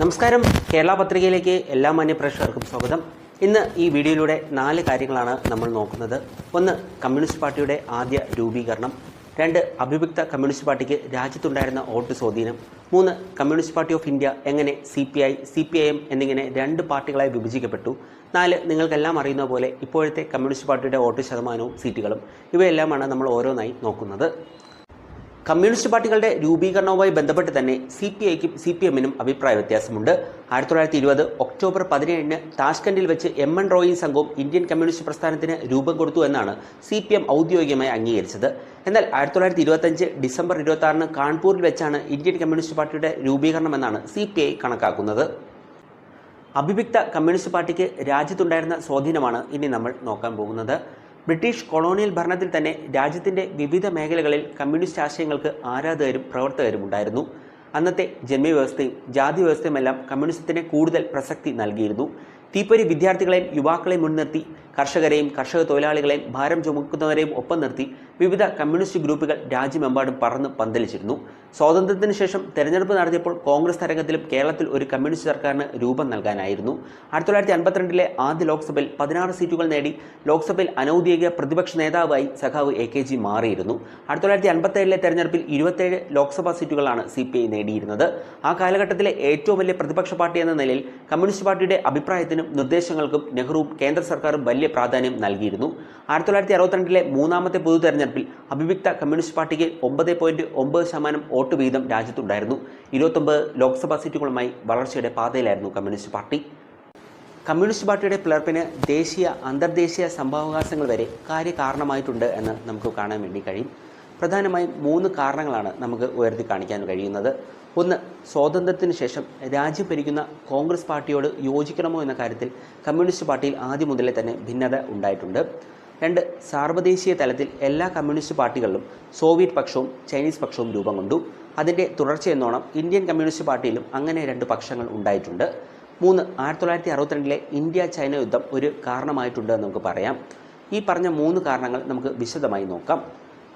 നമസ്കാരം. കേരള പത്രികയിലേക്ക് എല്ലാ മാന്യപ്രേക്ഷകർക്കും സ്വാഗതം. ഇന്ന് ഈ വീഡിയോയിലൂടെ നാല് കാര്യങ്ങളാണ് നമ്മൾ നോക്കുന്നത്. ഒന്ന് കമ്മ്യൂണിസ്റ്റ് പാർട്ടിയുടെ ആദ്യ രൂപീകരണം. രണ്ട് അഭിവ്യക്ത കമ്മ്യൂണിസ്റ്റ് പാർട്ടിക്ക് രാജ്യത്തുണ്ടായിരുന്ന വോട്ട് സ്വാധീനം. മൂന്ന് കമ്മ്യൂണിസ്റ്റ് പാർട്ടി ഓഫ് ഇന്ത്യ എങ്ങനെ C P I C P I M എന്നിങ്ങനെ രണ്ട് പാർട്ടികളായി വിഭജിക്കപ്പെട്ടു. നാല് നിങ്ങൾക്കെല്ലാം അറിയുന്ന പോലെ ഇപ്പോഴത്തെ കമ്മ്യൂണിസ്റ്റ് പാർട്ടിയുടെ വോട്ട് ശതമാനവും സീറ്റുകളും. ഇവയെല്ലാമാണ് നമ്മൾ ഓരോന്നായി നോക്കുന്നത്. കമ്മ്യൂണിസ്റ്റ് പാർട്ടികളുടെ രൂപീകരണവുമായി ബന്ധപ്പെട്ട് തന്നെ സി പി ഐക്കും സി പി എമ്മിനും അഭിപ്രായ വ്യത്യാസമുണ്ട്. ആയിരത്തി തൊള്ളായിരത്തി ഇരുപത് ഒക്ടോബർ പതിനേഴിന് താഷ്കണ്ടിൽ വെച്ച് എം എൻ റോയി സംഘവും ഇന്ത്യൻ കമ്മ്യൂണിസ്റ്റ് പ്രസ്ഥാനത്തിന് രൂപം കൊടുത്തു എന്നാണ് സി പി എം ഔദ്യോഗികമായി അംഗീകരിച്ചത്. എന്നാൽ ആയിരത്തി തൊള്ളായിരത്തി ഇരുപത്തഞ്ച് ഡിസംബർ ഇരുപത്തി ആറിന് കാൺപൂരിൽ വെച്ചാണ് ഇന്ത്യൻ കമ്മ്യൂണിസ്റ്റ് പാർട്ടിയുടെ രൂപീകരണം എന്നാണ് സി പി ഐ കണക്കാക്കുന്നത്. അഭിവ്യക്ത കമ്മ്യൂണിസ്റ്റ് പാർട്ടിക്ക് രാജ്യത്തുണ്ടായിരുന്ന സ്വാധീനമാണ് ഇനി നമ്മൾ നോക്കാൻ പോകുന്നത്. ബ്രിട്ടീഷ് കൊളോണിയൽ ഭരണത്തിൽ തന്നെ രാജ്യത്തിന്റെ വിവിധ മേഖലകളിൽ കമ്മ്യൂണിസ്റ്റ് ആശയങ്ങൾക്ക് ആരാധകരും പ്രവർത്തകരും ഉണ്ടായിരുന്നു. അന്നത്തെ ജന്മവ്യവസ്ഥയും ജാതി വ്യവസ്ഥയുമെല്ലാം കമ്മ്യൂണിസത്തിന് കൂടുതൽ പ്രസക്തി നൽകിയിരുന്നു. തീപ്പൊരി വിദ്യാർത്ഥികളെയും യുവാക്കളെയും മുൻനിർത്തി കർഷകരെയും കർഷക തൊഴിലാളികളെയും ഭാരം ചുമക്കുന്നവരെയും ഒപ്പം നിർത്തി വിവിധ കമ്മ്യൂണിസ്റ്റ് ഗ്രൂപ്പുകൾ രാജ്യമെമ്പാടും പറന്ന് പന്തലിച്ചിരുന്നു. സ്വാതന്ത്ര്യത്തിന് ശേഷം തെരഞ്ഞെടുപ്പ് നടത്തിയപ്പോൾ കോൺഗ്രസ് തരംഗത്തിലും കേരളത്തിൽ ഒരു കമ്മ്യൂണിസ്റ്റ് സർക്കാരിന് രൂപം നൽകാനായിരുന്നു. ആയിരത്തി തൊള്ളായിരത്തി അൻപത്തിരണ്ടിലെ ആദ്യ ലോക്സഭയിൽ പതിനാറ് സീറ്റുകൾ നേടി ലോക്സഭയിൽ അനൗദ്യോഗിക പ്രതിപക്ഷ നേതാവായി സഖാവ് എ കെ ജി മാറിയിരുന്നു. ആയിരത്തി തൊള്ളായിരത്തി അൻപത്തേഴിലെ തെരഞ്ഞെടുപ്പിൽ ഇരുപത്തേഴ് ലോക്സഭാ സീറ്റുകളാണ് സി പി ഐ നേടിയിരുന്നത്. ആ കാലഘട്ടത്തിലെ ഏറ്റവും വലിയ പ്രതിപക്ഷ പാർട്ടി എന്ന നിലയിൽ കമ്മ്യൂണിസ്റ്റ് പാർട്ടിയുടെ അഭിപ്രായത്തിനും നിർദ്ദേശങ്ങൾക്കും നെഹ്റുവും കേന്ദ്ര സർക്കാരും വലിയ പ്രാധാന്യം നൽകിയിരുന്നു. ആയിരത്തി തൊള്ളായിരത്തി അറുപത്തിരണ്ടിലെ മൂന്നാമത്തെ പൊതു തെരഞ്ഞെടുപ്പിൽ അഭിവ്യക്ത കമ്മ്യൂണിസ്റ്റ് പാർട്ടിക്ക് ഒമ്പത് പോയിന്റ് ഒമ്പത് ശതമാനം വോട്ട് വീതം രാജ്യത്തുണ്ടായിരുന്നു. ഇരുപത്തൊമ്പത് ലോക്സഭാ സീറ്റുകളുമായി വളർച്ചയുടെ പാതയിലായിരുന്നു കമ്മ്യൂണിസ്റ്റ് പാർട്ടി. കമ്മ്യൂണിസ്റ്റ് പാർട്ടിയുടെ പിളർപ്പിന് ദേശീയ അന്തർദേശീയ സംഭവകാശങ്ങൾ വരെ കാര്യകാരണമായിട്ടുണ്ട് എന്ന് നമുക്ക് കാണാൻ വേണ്ടി കഴിയും. പ്രധാനമായും മൂന്ന് കാരണങ്ങളാണ് നമുക്ക് ഉയർത്തി കാണിക്കാൻ കഴിയുന്നത്. ഒന്ന് സ്വാതന്ത്ര്യത്തിന് ശേഷം രാജ്യം ഭരിക്കുന്ന കോൺഗ്രസ് പാർട്ടിയോട് യോജിക്കണമോ എന്ന കാര്യത്തിൽ കമ്മ്യൂണിസ്റ്റ് പാർട്ടിയിൽ ആദ്യം മുതലേ തന്നെ ഭിന്നത ഉണ്ടായിട്ടുണ്ട്. രണ്ട് സാർവദേശീയ തലത്തിൽ എല്ലാ കമ്മ്യൂണിസ്റ്റ് പാർട്ടികളിലും സോവിയറ്റ് പക്ഷവും ചൈനീസ് പക്ഷവും രൂപം കൊണ്ടു. അതിന്റെ തുടർച്ചയെന്നോണം ഇന്ത്യൻ കമ്മ്യൂണിസ്റ്റ് പാർട്ടിയിലും അങ്ങനെ രണ്ട് പക്ഷങ്ങൾ ഉണ്ടായിട്ടുണ്ട്. മൂന്ന് ആയിരത്തി തൊള്ളായിരത്തി അറുപത്തിരണ്ടിലെ ഇന്ത്യ ചൈന യുദ്ധം ഒരു കാരണമായിട്ടുണ്ട് എന്ന് നമുക്ക് പറയാം. ഈ പറഞ്ഞ മൂന്ന് കാരണങ്ങൾ നമുക്ക് വിശദമായി നോക്കാം.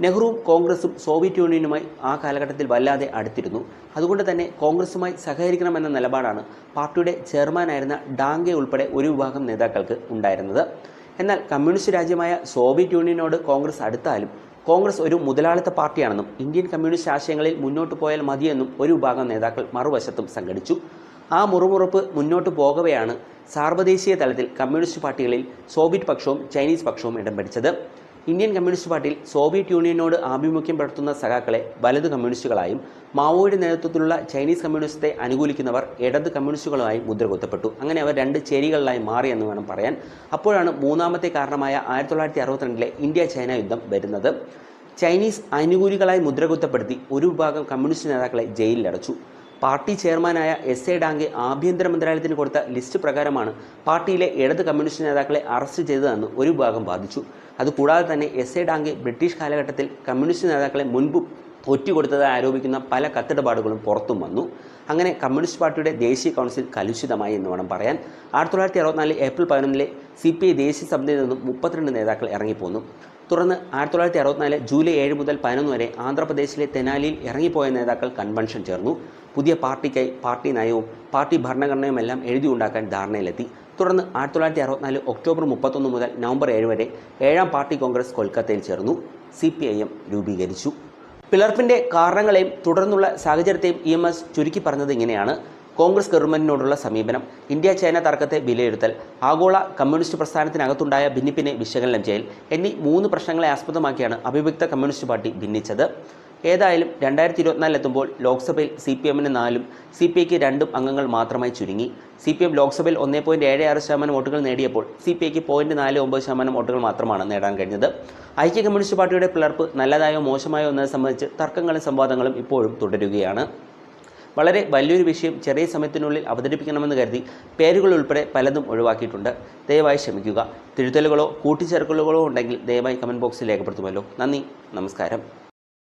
നെഹ്റുവും കോൺഗ്രസും സോവിയറ്റ് യൂണിയനുമായി ആ കാലഘട്ടത്തിൽ വല്ലാതെ അടുത്തിരുന്നു. അതുകൊണ്ട് തന്നെ കോൺഗ്രസുമായി സഹകരിക്കണമെന്ന നിലപാടാണ് പാർട്ടിയുടെ ചെയർമാനായിരുന്ന ഡാങ്കെ ഉൾപ്പെടെ ഒരു വിഭാഗം നേതാക്കൾക്ക് ഉണ്ടായിരുന്നത്. എന്നാൽ കമ്മ്യൂണിസ്റ്റ് രാജ്യമായ സോവിയറ്റ് യൂണിയനോട് കോൺഗ്രസ് അടുത്താലും കോൺഗ്രസ് ഒരു മുതലാളിത്ത പാർട്ടിയാണെന്നും ഇന്ത്യൻ കമ്മ്യൂണിസ്റ്റ് ആശയങ്ങളിൽ മുന്നോട്ട് പോയാൽ മതിയെന്നും ഒരു വിഭാഗം നേതാക്കൾ മറുവശത്തും സംഘടിച്ചു. ആ മുറുമുറുപ്പ് മുന്നോട്ട് പോകവെയാണ് സാർവദേശീയ തലത്തിൽ കമ്മ്യൂണിസ്റ്റ് പാർട്ടികളിൽ സോവിയറ്റ് പക്ഷവും ചൈനീസ് പക്ഷവും ഇടം പിടിച്ചത്. ഇന്ത്യൻ കമ്മ്യൂണിസ്റ്റ് പാർട്ടിയിൽ സോവിയറ്റ് യൂണിയനോട് ആഭിമുഖ്യം പുലർത്തുന്ന സഖാക്കളെ വലത് കമ്മ്യൂണിസ്റ്റുകളായും മാവോയുടെ നേതൃത്വത്തിലുള്ള ചൈനീസ് കമ്മ്യൂണിസ്റ്റത്തെ അനുകൂലിക്കുന്നവർ ഇടത് കമ്മ്യൂണിസ്റ്റുകളുമായി മുദ്രകുത്തപ്പെട്ടു. അങ്ങനെ അവർ രണ്ട് ചേരികളിലായി മാറി എന്ന് വേണം പറയാൻ. അപ്പോഴാണ് മൂന്നാമത്തെ കാരണമായ ആയിരത്തി തൊള്ളായിരത്തി അറുപത്തിരണ്ടിലെ ഇന്ത്യ ചൈന യുദ്ധം വരുന്നത്. ചൈനീസ് അനുകൂലികളായി മുദ്രകുത്തപ്പെടുത്തി ഒരു വിഭാഗം കമ്മ്യൂണിസ്റ്റ് നേതാക്കളെ ജയിലിലടച്ചു. പാർട്ടി ചെയർമാനായ എസ് എ ഡാങ്കെ ആഭ്യന്തര മന്ത്രാലയത്തിന് കൊടുത്ത ലിസ്റ്റ് പ്രകാരമാണ് പാർട്ടിയിലെ ഇടത് കമ്മ്യൂണിസ്റ്റ് നേതാക്കളെ അറസ്റ്റ് ചെയ്തതെന്ന് ഒരു വിഭാഗം വാദിച്ചു. അതുകൂടാതെ തന്നെ എസ് എ ഡാങ്കെ ബ്രിട്ടീഷ് കാലഘട്ടത്തിൽ കമ്മ്യൂണിസ്റ്റ് നേതാക്കളെ മുൻപ് ഒറ്റുകൊടുത്തതായി ആരോപിക്കുന്ന പല കത്തിടപാടുകളും പുറത്തും വന്നു. അങ്ങനെ കമ്മ്യൂണിസ്റ്റ് പാർട്ടിയുടെ ദേശീയ കൗൺസിൽ കലുഷിതമായി എന്ന് വേണം പറയാൻ. ആയിരത്തി തൊള്ളായിരത്തി അറുപത്തിനാല് ഏപ്രിൽ പതിനൊന്നിലെ സി പി ഐ ദേശീയ സമിതിയിൽ നിന്നും മുപ്പത്തിരണ്ട് നേതാക്കൾ ഇറങ്ങിപ്പോന്നു. തുടർന്ന് ആയിരത്തി തൊള്ളായിരത്തി അറുപത്തിനാല് ജൂലൈ ഏഴ് മുതൽ പതിനൊന്ന് വരെ ആന്ധ്രാപ്രദേശിലെ തെനാലിയിൽ ഇറങ്ങിപ്പോയ നേതാക്കൾ കൺവെൻഷൻ ചേർന്നു. പുതിയ പാർട്ടിക്കായി പാർട്ടി നയവും പാർട്ടി ഭരണഘടനയും എല്ലാം എഴുതിയുണ്ടാക്കാൻ ധാരണയിലെത്തി. തുടർന്ന് ആയിരത്തി തൊള്ളായിരത്തി അറുപത്തിനാല് ഒക്ടോബർ മുപ്പത്തൊന്ന് മുതൽ നവംബർ ഏഴ് വരെ ഏഴാം പാർട്ടി കോൺഗ്രസ് കൊൽക്കത്തയിൽ ചേർന്നു. സി പി ഐ എം രൂപീകരിച്ചു. പിളർപ്പിന്റെ കാരണങ്ങളെയും തുടർന്നുള്ള സാഹചര്യത്തെയും ഇ എം എസ് ചുരുക്കി പറഞ്ഞത് ഇങ്ങനെയാണ്. കോൺഗ്രസ് ഗവൺമെന്റിനോടുള്ള സമീപനം ഇന്ത്യ ചൈന തർക്കത്തെ വിലയിരുത്തൽ ആഗോള കമ്മ്യൂണിസ്റ്റ് പ്രസ്ഥാനത്തിനകത്തുണ്ടായ ഭിന്നിപ്പിനെ വിശകലനം ചെയ്യൽ എന്നീ മൂന്ന് പ്രശ്നങ്ങളെ ആസ്പദമാക്കിയാണ് അഭിവ്യക്ത കമ്മ്യൂണിസ്റ്റ് പാർട്ടി ഭിന്നിച്ചത്. ഏതായാലും രണ്ടായിരത്തി ഇരുപത്തിനാലിലെത്തുമ്പോൾ ലോക്സഭയിൽ സി പി എമ്മിന് നാലും സി പി ഐക്ക് രണ്ടും അംഗങ്ങൾ മാത്രമായി ചുരുങ്ങി. സി പി എം ലോക്സഭയിൽ ഒന്നേ പോയിന്റ് ഏഴ് ആറ് ശതമാനം വോട്ടുകൾ നേടിയപ്പോൾ സി പി ഐക്ക് പോയിന്റ് നാല് ഒമ്പത് ശതമാനം വോട്ടുകൾ മാത്രമാണ് നേടാൻ കഴിഞ്ഞത്. ഐക്യ കമ്മ്യൂണിസ്റ്റ് പാർട്ടിയുടെ പിളർപ്പ് നല്ലതായോ മോശമായോ എന്നത് സംബന്ധിച്ച് തർക്കങ്ങളും സംവാദങ്ങളും ഇപ്പോഴും തുടരുകയാണ്. വളരെ വലിയൊരു വിഷയം ചെറിയ സമയത്തിനുള്ളിൽ അവതരിപ്പിക്കണമെന്ന് കരുതി പേരുകൾ ഉൾപ്പെടെ പലതും ഒഴിവാക്കിയിട്ടുണ്ട്. ദയവായി ക്ഷമിക്കുക. തിരുത്തലുകളോ കൂട്ടിച്ചേർക്കലുകളോ ഉണ്ടെങ്കിൽ ദയവായി കമന്റ് ബോക്സിൽ രേഖപ്പെടുത്തുമല്ലോ. നന്ദി. നമസ്കാരം.